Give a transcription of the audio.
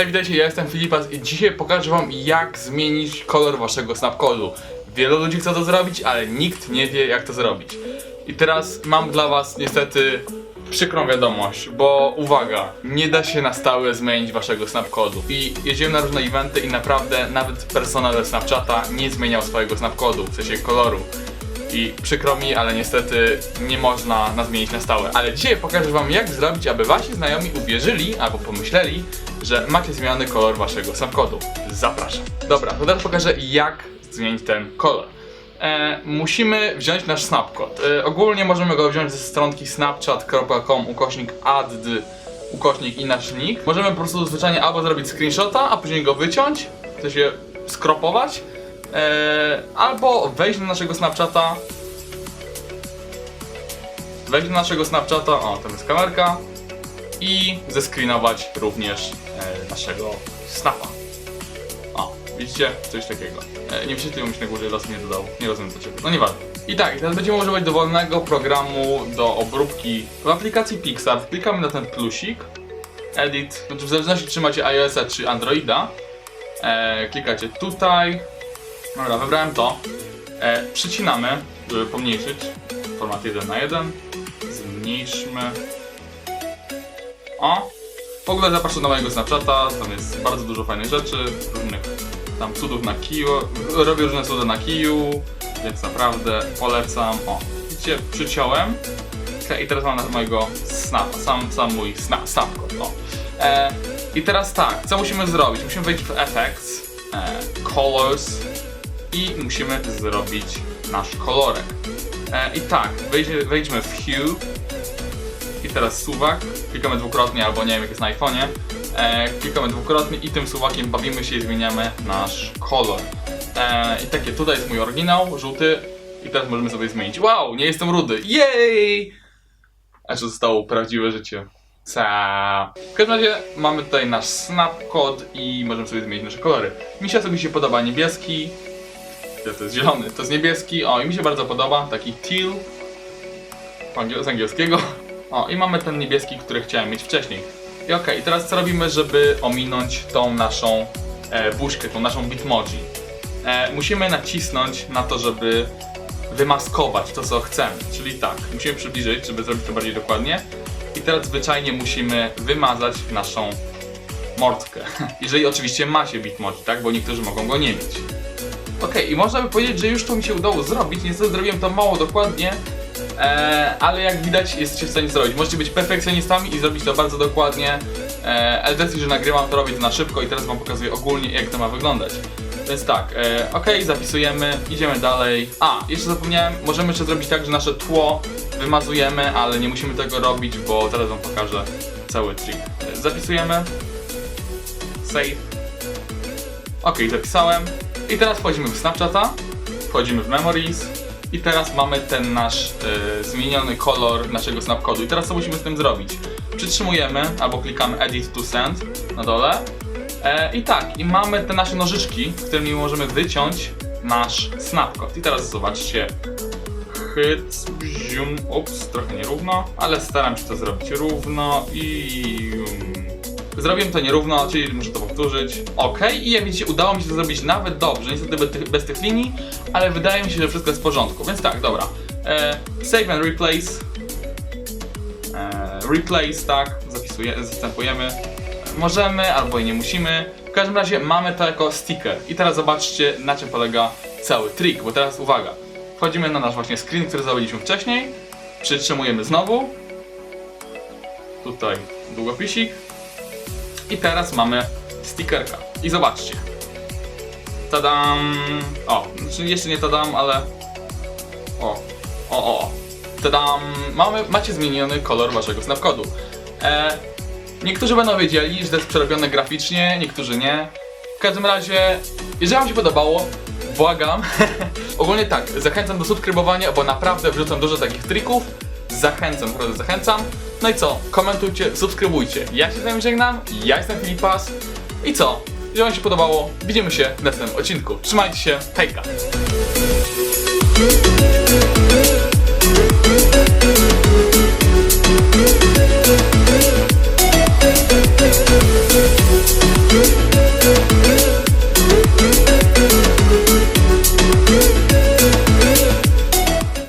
Hej, witajcie, ja jestem Filipas i dzisiaj pokażę wam jak zmienić kolor waszego snapcodu. Wielu ludzi chce to zrobić, ale nikt nie wie jak to zrobić. I teraz mam dla was niestety przykrą wiadomość, bo uwaga, nie da się na stałe zmienić waszego snapcodu. I jeździłem na różne eventy i naprawdę nawet personel Snapchata nie zmieniał swojego snapcodu, w sensie koloru. I przykro mi, ale niestety nie można nas zmienić na stałe. Ale dzisiaj pokażę wam jak zrobić, aby wasi znajomi uwierzyli albo pomyśleli, że macie zmieniony kolor waszego snapcodu. Zapraszam. Dobra, to teraz pokażę jak zmienić ten kolor. E, musimy wziąć nasz snapcode. E, ogólnie możemy go wziąć ze stronki snapchat.com ukośnik add ukośnik i nasz nick. Możemy po prostu zwyczajnie albo zrobić screenshota, a później go wyciąć, w sensie skropować, e, albo wejść na naszego Snapchata, wejść na naszego Snapchata, o tam jest kamerka i zescreenować również e, naszego snapa. O, widzicie? Coś takiego. E, nie wyświetliło mi się na górze, los nie dodał. Nie rozumiem dlaczego. No nieważne. I tak, teraz będziemy używać dowolnego programu do obróbki w aplikacji Pixar. Klikamy na ten plusik. Edit, znaczy w zależności czy macie iOS-a czy Androida. E, klikacie tutaj. Dobra, wybrałem to. E, przycinamy, żeby pomniejszyć. Format 1 na 1. Zmniejszmy. O! W ogóle zapraszam do mojego Snapchata, tam jest bardzo dużo fajnych rzeczy, różnych tam cudów na kiju, robię różne cuda na kiju, więc naprawdę polecam. O, widzicie, przyciąłem i teraz mam na mojego snapa, sam, sam mój snap, snapcode, o. E, I teraz tak, co musimy zrobić? Musimy wejść w Effects, e, Colors i musimy zrobić nasz kolorek. E, I tak, wejdźmy, wejdźmy w Hue, i teraz suwak, klikamy dwukrotnie, albo nie wiem jak jest na iPhone'ie, e, klikamy dwukrotnie i tym suwakiem bawimy się i zmieniamy nasz kolor. E, I takie, tutaj jest mój oryginał, żółty i teraz możemy sobie zmienić. Wow, nie jestem rudy, jej! Aż zostało prawdziwe życie. Ca. W każdym razie mamy tutaj nasz snapcode i możemy sobie zmienić nasze kolory. Mi się sobie się podoba niebieski, to jest zielony, to jest niebieski, o i mi się bardzo podoba, taki teal, z angielskiego. O, i mamy ten niebieski, który chciałem mieć wcześniej. I okej, teraz co robimy, żeby ominąć tą naszą e, buźkę, tą naszą bitmoji? E, musimy nacisnąć na to, żeby wymaskować to, co chcemy. Czyli tak, musimy przybliżyć, żeby zrobić to bardziej dokładnie. I teraz zwyczajnie musimy wymazać naszą mordkę. Jeżeli oczywiście macie bitmoji, tak? Bo niektórzy mogą go nie mieć. Okej, i można by powiedzieć, że już to mi się udało zrobić. Niestety zrobiłem to mało dokładnie, e, ale jak widać jesteście w stanie zrobić. Możecie być perfekcjonistami i zrobić to bardzo dokładnie. E, ale że nagrywam to robię to na szybko i teraz wam pokazuję ogólnie jak to ma wyglądać. Więc tak, e, ok, zapisujemy, idziemy dalej. A, jeszcze zapomniałem, możemy jeszcze zrobić tak, że nasze tło wymazujemy, ale nie musimy tego robić, bo zaraz wam pokażę cały trik. E, zapisujemy. Save. Ok, zapisałem. I teraz wchodzimy w Snapchata, wchodzimy w Memories i teraz mamy ten nasz e, zmieniony kolor naszego snapcodu. I teraz co musimy z tym zrobić? Przytrzymujemy albo klikamy Edit to Send na dole. E, I tak, i mamy te nasze nożyczki, którymi możemy wyciąć nasz snapcode. I teraz zobaczcie. Hyc, zium, ups, trochę nierówno, ale staram się to zrobić równo i... um, Zrobiłem to nierówno, czyli muszę to powtórzyć. Ok, i jak widzicie, udało mi się to zrobić nawet dobrze, niestety bez tych, bez tych linii, ale wydaje mi się, że wszystko jest w porządku. Więc tak, dobra. E, save and replace. E, replace, tak, zastępujemy. Możemy, albo i nie musimy. W każdym razie mamy to jako sticker. I teraz zobaczcie, na czym polega cały trik, bo teraz uwaga. Wchodzimy na nasz właśnie screen, który zrobiliśmy wcześniej. Przytrzymujemy znowu. Tutaj długopisik. I teraz mamy stickerka. I zobaczcie. Tadam! O, znaczy jeszcze nie tadam, ale... O, o, o. Tadam! Mamy, macie zmieniony kolor waszego snapcodu. E, niektórzy będą wiedzieli, że to jest przerobione graficznie, niektórzy nie. W każdym razie, jeżeli wam się podobało, błagam. Ogólnie tak, zachęcam do subskrybowania, bo naprawdę wrzucam dużo takich trików. Zachęcam, naprawdę zachęcam. No i co? Komentujcie, subskrybujcie. Ja się z wami żegnam, ja jestem Filipas. I co? Jeżeli wam się podobało, widzimy się w następnym odcinku. Trzymajcie się, hejka!